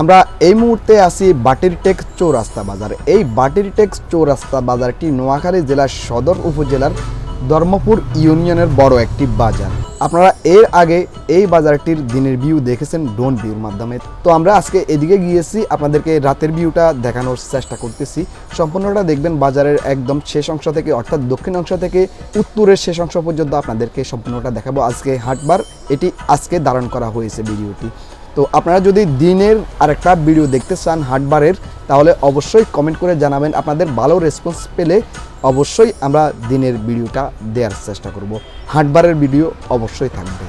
আমরা এই মুহূর্তে আছি বাটিরটেক চৌরাস্তা বাজার। এই বাটিরটেক চৌরাস্তা বাজারটি নোয়াখালী জেলার সদর উপজেলার ধর্মপুর ইউনিয়নের বড় একটি বাজার। আপনারা এর আগে এই বাজারটির দিনের ভিউ দেখেছেন ড্রোন ভিউর মাধ্যমে। তো আমরা আজকে এদিকে গিয়েছি, আপনাদেরকে রাতের ভিউটা দেখানোর চেষ্টা করতেছি। সম্পূর্ণটা দেখবেন বাজারের একদম শেষ অংশ থেকে, অর্থাৎ দক্ষিণ অংশ থেকে উত্তরের শেষ অংশ পর্যন্ত আপনাদেরকে সম্পূর্ণটা দেখাবো। আজকে হাটবার এটি আজকে ধারণ করা হয়েছে ভিডিওটি। তো আপনারা যদি দিনের আরেকটা ভিডিও দেখতে চান হাটবারের, তাহলে অবশ্যই কমেন্ট করে জানাবেন আপনাদের ভালো রেসপন্স পেলে অবশ্যই আমরা দিনের ভিডিওটা দেওয়ার চেষ্টা করব। হাটবারের ভিডিও অবশ্যই থাকবে।